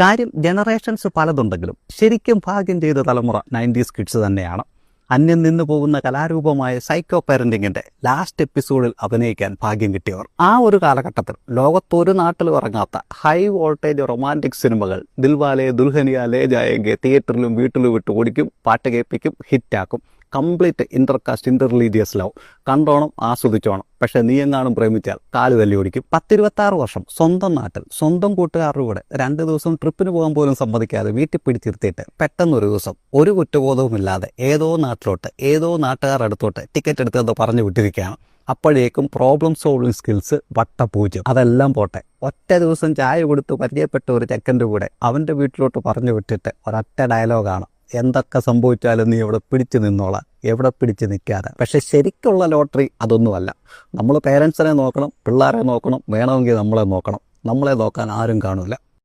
കാര്യം ജനറേഷൻസ് പലതുണ്ടെങ്കിലും ശരിക്കും ഭാഗ്യം ചെയ്ത തലമുറ നയന്റീസ് കിഡ്സ് തന്നെയാണ്. അന്യം നിന്ന് പോകുന്ന കലാരൂപമായ സൈക്കോ പാരന്റിങ്ങിന്റെ ലാസ്റ്റ് എപ്പിസോഡിൽ അഭിനയിക്കാൻ ഭാഗ്യം കിട്ടിയവർ. ആ ഒരു കാലഘട്ടത്തിൽ ലോകത്തൊരു നാട്ടിലും ഇറങ്ങാത്ത ഹൈ വോൾട്ടേജ് റൊമാന്റിക് സിനിമകൾ ദിൽവാലെ ദുൽഹനിയ ലേ ജായെങ്കിൽ തിയേറ്ററിലും വീട്ടിലും വിട്ട് ഓടിക്കും പാട്ട് കേൾപ്പിക്കും ഹിറ്റാക്കും complete intercaste inter religious love കണ്ടോണം ആസ്വദിച്ചോണം. പക്ഷെ നീ എങ്ങാനും പ്രേമിച്ചാൽ കാൽ തല്ലി ഓടിക്കും. പത്തിരുപത്താറ് വർഷം സ്വന്തം നാട്ടിൽ സ്വന്തം കൂട്ടുകാരുടെ കൂടെ രണ്ട് ദിവസം ട്രിപ്പിന് പോകാൻ പോലും സമ്മതിക്കാതെ വീട്ടിൽ പിടിച്ചിരുത്തിയിട്ട് പെട്ടെന്ന് ഒരു ദിവസം ഒരു കുറ്റബോധവുമില്ലാതെ ഏതോ നാട്ടിലോട്ട് ഏതോ നാട്ടുകാരടുത്തോട്ട് ടിക്കറ്റ് എടുത്തത് പറഞ്ഞു വിട്ടിരിക്കുകയാണ്. അപ്പോഴേക്കും പ്രോബ്ലം സോൾവിങ് സ്കിൽസ് വട്ടപൂജ്യം. അതെല്ലാം പോട്ടെ. ഒറ്റ ദിവസം ചായ കൊടുത്ത് പരിചയപ്പെട്ട ഒരു ചെക്കന്റെ കൂടെ അവന്റെ വീട്ടിലോട്ട് പറഞ്ഞു വിട്ടിട്ട് ഒരൊറ്റ ഡയലോഗാണ് എന്തൊക്കെ സംഭവിച്ചാലും നീ എവിടെ പിടിച്ചു നിന്നോളാം. എവിടെ പിടിച്ച് നിൽക്കാതെ പക്ഷെ ശരിക്കുള്ള ലോട്ടറി അതൊന്നുമല്ല. നമ്മൾ പേരൻസിനെ നോക്കണം പിള്ളേരെ നോക്കണം വേണമെങ്കിൽ നമ്മളെ നോക്കണം. നമ്മളെ നോക്കാൻ ആരും കാണൂല.